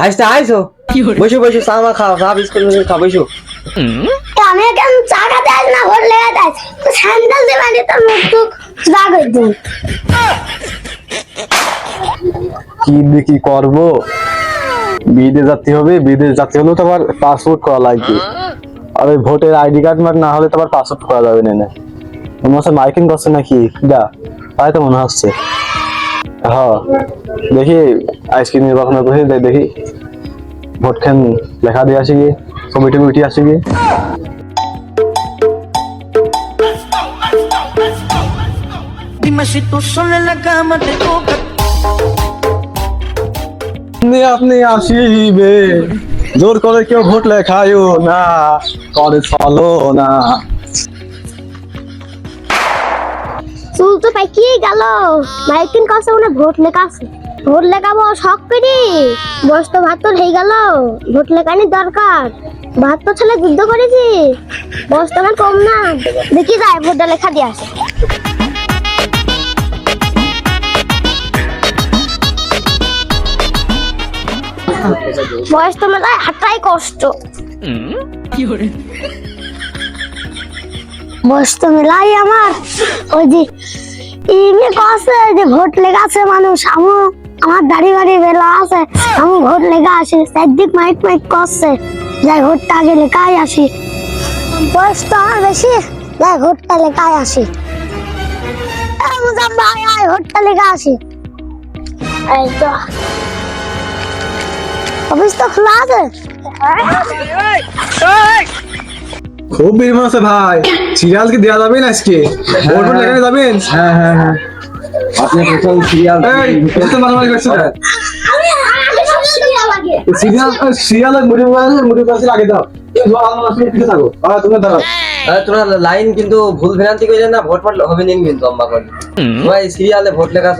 হাসতে আইসো বসো বসো চা মা খাও চা বিস্কুট মিস্কুট খাও বসো। তো আমি এখন চা খাতে আস না ভোট লেগে যাস তো স্যান্ডেল দিয়ে মানে তোর মুখ টুক চা করে দিন। কি দিয়ে কি করব? বিদেশ যাতে হবে বিদেশ যাতে হলেও তো আবার পাসপোর্ট করা লাগবে। আর ওই ভোটের আইডি কার্ড মার্ক না হলে তো আবার পাসপোর্ট করা যাবে না মনে হচ্ছে মাইকিং করছে নাকি? দা তাই তো মনে হচ্ছে। হ্যাঁ দেখি আজকে নির্বাচন বসে দে- দেখি ভোট খান লেখা দিয়ে আসি গিয়ে ছবি টবি উঠে আসি গিয়ে Dime si tú sola en la cama te toca. আপনি আপনি আসিবে জোর করে কেউ ভোট লেখায়ও না করে চলো না চুল তো পাকিয়ে গেল। মাইকিন কাছে মনে ভোট লেখা আছে ভোট লেখাবো শখ করি। বয়স তো বাহাত্তর হয়ে গেল। ভোট লেখানি দরকার। ভাত বাহাত্তর ছেলে যুদ্ধ করেছি। বয়স তো আমার কম না। দেখি যায় ভোটটা লেখা দিয়ে আসে। বয়স তো মেলায় হাঁটাই কষ্ট। বয়স তো মেলাই আমার ওই যে ইমে কছে যে ভোট লেগা আছে মানুষ, আমু আমার দাড়ি বাড়ি বেলা আছে, আমি ভোট লেগা আসি চারদিক মাইক মাইক করছে যাই ভোটটা আগে লেখাই আসি। বয়স তো আমার বেশি, যাই ভোটটা লেখাই আসি। ভোটটা আসি। অফিস তো খোলা আছে। খুব ভিড় আছে ভাই। সিরিয়াল কি দেওয়া যাবেন আজকে? ভোট ভোট যাবেন? হ্যাঁ হ্যাঁ হ্যাঁ। আপনি প্রথম সিরিয়াল এই এত মারামারি করছ কেন? আমি আগে সব দেওয়া লাগে সিরিয়াল সিরিয়াল মুড়ি মুড়ি মুড়ি পাশে আগে দাও। এই ধোয়া আমার আসলে পিছে থাকো। আর তুমি দাঁড়াও তোমার লাইন কিন্তু ভুল ভ্রান্তি করে না ভোট ফট হবে নি কিন্তু আম্মা করে। তোমার সিরিয়ালে ভোট লেখা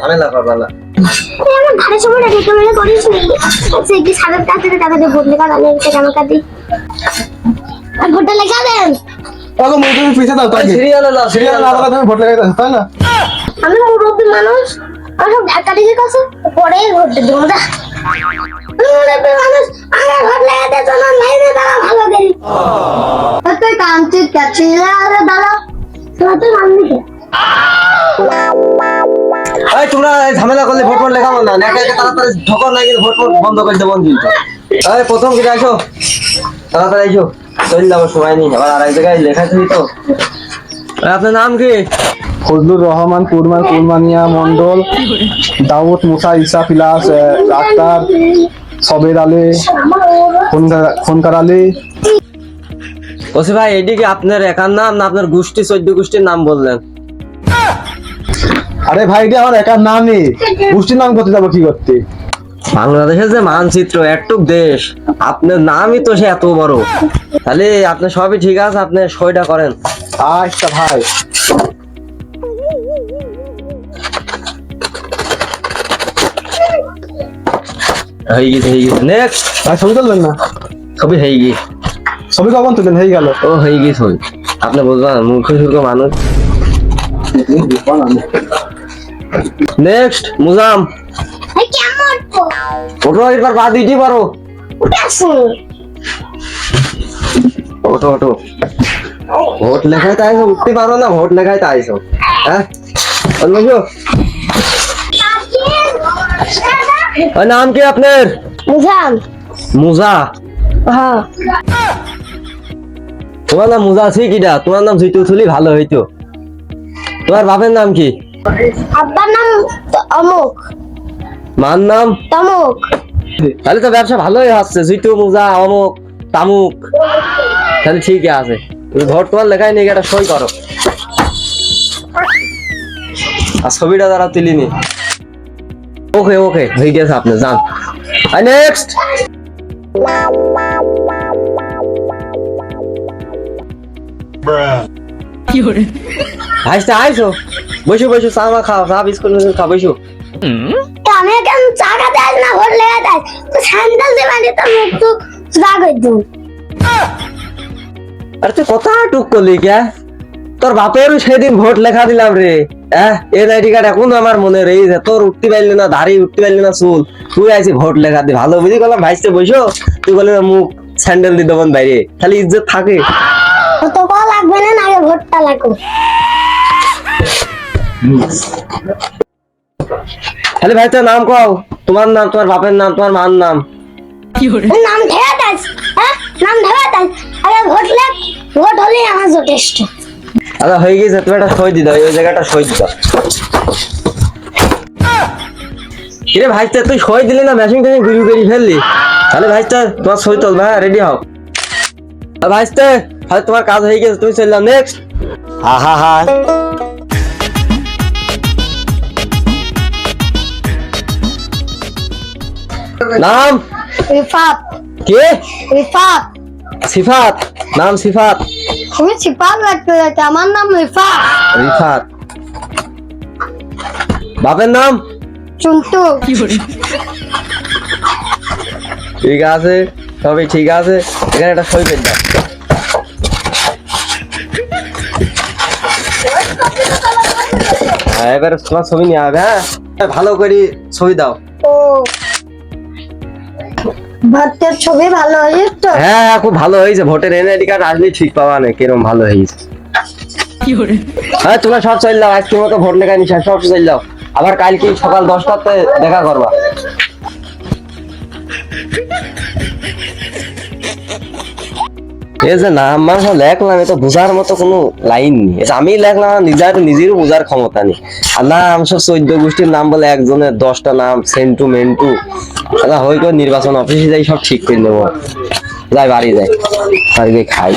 ঝামেলা করবা না। করিস নি সে কি টাকা ভোট দিই আর ভোটটা লেখা দেন। আগে মুড়ি তুমি পিছে দাও তাকে। সিরিয়ালে না সিরিয়াল না দাও। তুমি ভোট লাগাই দাও তাই না? আমি মুরব্বী মানুষ সব কাছে পরে ভোট দেবো যা মুরব্বী মানুষ আমার ভোট লাগাতে চলো লাইনে দাঁড়া ভালো করি। তুই কান্তি কাছে আরে দাঁড়া তোমার এই ঝামেলা করলে ভোট ফট লেখাবো না। একা একা তাড়াতাড়ি ঠকর নাই কিন্তু ভোট ফট বন্ধ করে দেবো কিন্তু। এই প্রথম কিনে আসো। তাড়াতাড়ি আসো। চলে যাব সময় নেই। আবার আরেক জায়গায় লেখা ছিল তো। আপনার নাম কি? ফজলুর রহমান কুরমান কুরমানিয়া মন্ডল দাউদ মুসা ইসা ফিলাস সবের আলী খনকার আলী। ওসি ভাই এদিকে আপনার একার নাম না আপনার গোষ্ঠী চোদ্দ গোষ্ঠীর নাম বললেন? আরে ভাই এটা আমার একার নামই। গোষ্ঠীর নাম করতে যাব কি করতে? বাংলাদেশের যে মানচিত্র একটুক দেশ আপনার নামই তো সে এত বড়। তাহলে আপনার সবই ঠিক আছে আপনি সইটা করেন। আচ্ছা ভাই। হয়ে গেছে হয়ে গেছে। নেক্সট ভাই ছবি তুলবেন না? ছবি হয়ে গিয়ে। ছবি কখন তুলবেন? হয়ে গেল। ও হয়ে গেছে ছবি। আপনি বুঝবেন মূর্খ সূর্খ মানুষ। নেক্সট মুজাম। ওটো একবার পা দিতে পারো উঠে আসুন ওটো ওটো ভোট লেখায় তাই উঠতে পারো না ভোট লেখায় তাই হ্যাঁ? বলব নাম কি আপনার? বুঝলাম মুজা। হ্যাঁ। তোমার নাম মুজা আছে কিটা তোমার নাম জিতু থুলি ভালো হইতো। তোমার বাপের নাম কি? আব্বার নাম অমুক। মার নাম? তমুক। তাহলে তো ব্যবসা ভালোই হচ্ছে জিতু মুজা অমুক তামুক। তাহলে ঠিকই আছে। তুমি ভোট তোমার লেখাই নিয়ে একটা সই করো। আর ছবিটা দ্বারা তুলিনি ওকে ওকে হয়ে গেছে আপনি যান। আর নেক্সট হাসতে আইসো। বসো বসো চা মা খাও চা বিস্কুট খাও বসো। আমি এখন চা খাতে আস না ভোট লেগে যাস তো স্যান্ডেল দিয়ে মানে তোর মুখ টুক চা করে দিন আরে তুই কথা টুক করলি কে? তোর বাপেরও সেদিন ভোট লেখা দিলাম রে। হ্যাঁ এই আইডি কার্ড এখন আমার মনে রয়েছে তোর উঠতে পারলি না দাড়ি উঠতে পারলি না চুল। তুই আইসি ভোট লেখা দি। ভালো বুঝি করলাম ভাইসতে বসো তুই বলে না মুখ স্যান্ডেল দিয়ে দেবেন বাইরে। খালি ইজ্জত থাকে। তো লাগবে না আগে ভোটটা লাগবে। খালি ভাই তোর নাম কও। তোমার নাম তোমার বাপের নাম তোমার মার নাম। নাম ঢেরা দাস হ্যাঁ? নাম ঢেরা দাস আগে ভোট লেখ ভোট হলেই আমার যথেষ্ট। আচ্ছা হয়ে গেছে তুমি একটা সই দিদাও ওই জায়গাটা সই দিদাও। কিরে ভাইস্তে তুই সই দিলি না মেশিন টেশিন ঘুরি ঘুরি ফেললি? তাহলে ভাইস্তে তোমার সই তোল ভাই রেডি হও। আর ভাইস্তে তাহলে তোমার কাজ হয়ে গেছে তুমি চললাম নেক্সট হা হা হা। নাম? রিফাত। কে? রিফাত। সিফাত। নাম সিফাত। আমি সিপাত রাখতে যাচ্ছি আমার নাম রিফাত। রিফাত। বাপের নাম? চুন্টু। ঠিক আছে সবই ঠিক আছে। এখানে একটা সই করে দাও হ্যাঁ এবার তোমার ছবি নিয়ে হবে হ্যাঁ? ভালো করে ছবি দাও। ভোটের ছবি ভালো হয়েছে তো? হ্যাঁ হ্যাঁ খুব ভালো হয়েছে। ভোটের এনআইডি কার্ড আসলে ঠিক পাওয়া নেই কিরম ভালো হয়েছে। হ্যাঁ তোমরা সব চল যাও আজকে মতো ভোট লেখা নিশা সব চল দাও আবার কালকে সকাল দশটাতে দেখা করবা। এই যে নাম আমার লেখলাম এটা বোঝার মতো কোনো লাইন নেই। আমি লেখলাম নিজের নিজেরও বোঝার ক্ষমতা নেই। আর নাম সব চোদ্দ গোষ্ঠীর নাম বলে একজনের দশটা নাম সেন্টু মেন্টু আচ্ছা হয়ে করে নির্বাচন অফিসে যাই সব ঠিক করে নেব যাই বাড়ি যাই বাড়ি গিয়ে খাই।